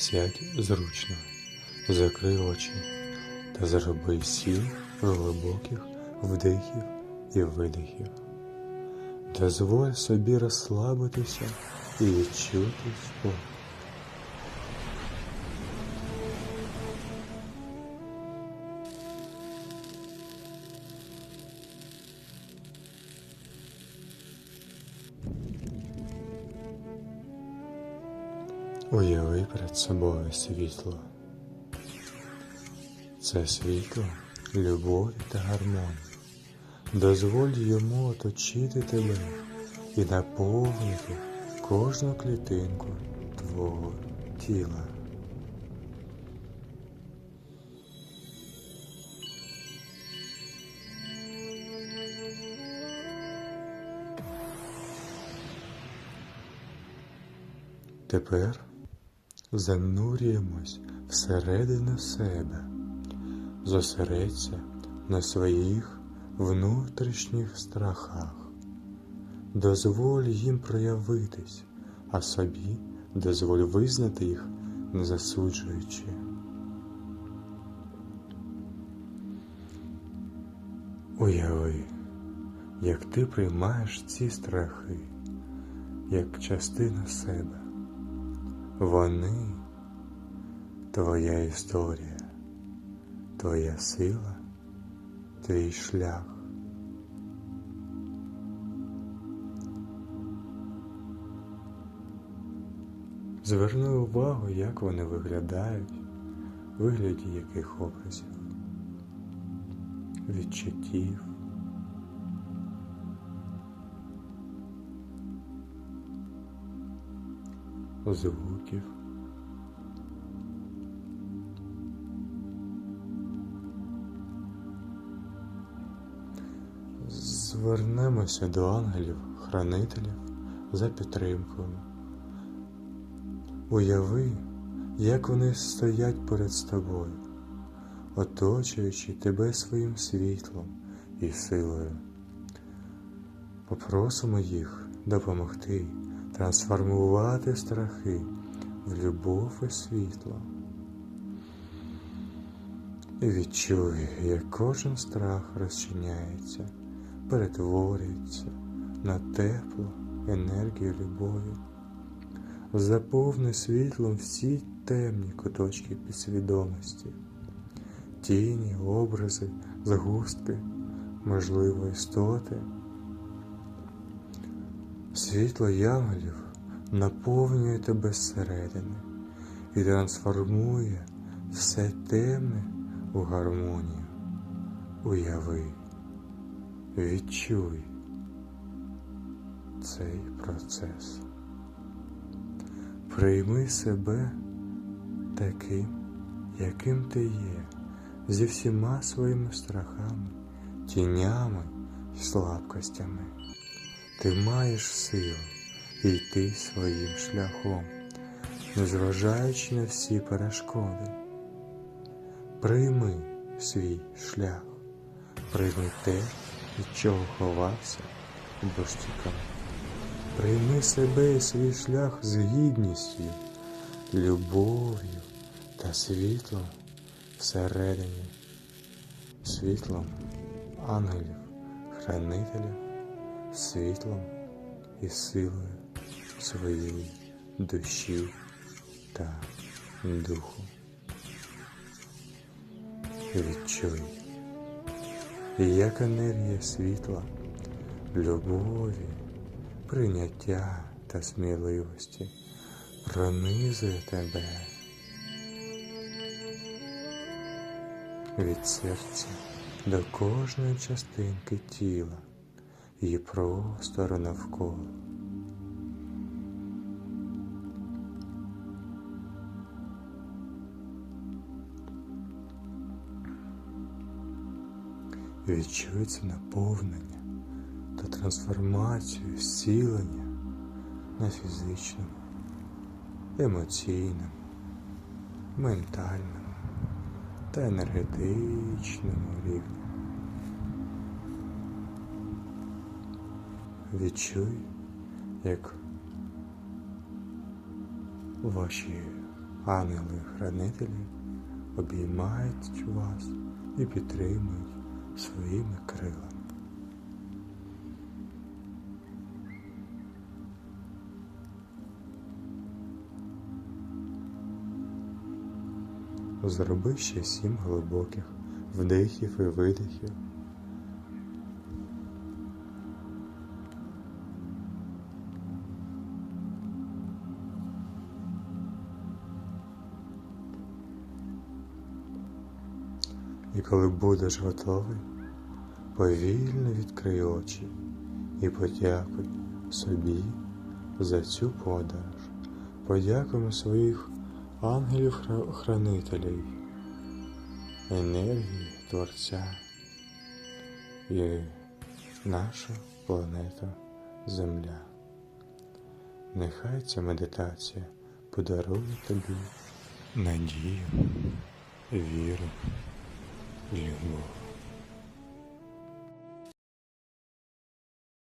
Сядь зручно, закрий очі та зроби сім глибоких вдихів і видихів. Дозволь собі розслабитися і відчути спокій. Уяви перед собою світло. Це світло любові та гармонії. Дозволь йому оточити тебе і наповнити кожну клітинку твого тіла. Тепер занурюємось всередину себе, зосередься на своїх внутрішніх страхах. Дозволь їм проявитись, а собі дозволь визнати їх, не засуджуючи. Уяви, як ти приймаєш ці страхи, як частину себе. Вони твоя історія, твоя сила, твій шлях. Зверни увагу, як вони виглядають, вигляді яких образів, відчуттів. Звуків. Звернемося до ангелів, хранителів за підтримкою. Уяви, як вони стоять перед тобою, оточуючи тебе своїм світлом і силою. Попросимо їх допомогти трансформувати страхи в любов і світло. І відчуй, як кожен страх розчиняється, перетворюється на теплу енергію любові. Заповни світлом всі темні куточки підсвідомості, тіні, образи, згустки, можливо, істоти. Світло янголів наповнює тебе зсередини і трансформує все темне у гармонію. Уяви, відчуй цей процес. Прийми себе таким, яким ти є, зі всіма своїми страхами, тінями і слабкостями. Ти маєш силу йти своїм шляхом, незважаючи на всі перешкоди. Прийми свій шлях, прийми те, від чого ховався або. Прийми себе і свій шлях з гідністю, любов'ю та світлом всередині, світлом ангелів, хранителів світлом і силою своєї душі та духу. Відчуй, як енергія світла, любові, прийняття та сміливості пронизує тебе від серця до кожної частинки тіла і простору навколо. Відчується наповнення та трансформацію зцілення на фізичному, емоційному, ментальному та енергетичному рівні. Відчуй, як ваші ангели-хранителі обіймають вас і підтримують своїми крилами. Зроби ще сім глибоких вдихів і видихів. І коли будеш готовий, повільно відкрий очі і подякуй собі за цю подорож. Подякуємо своїх ангелів-хранителів, енергії Творця і нашу планету Земля. Нехай ця медитація подарує тобі надію, віру, любов.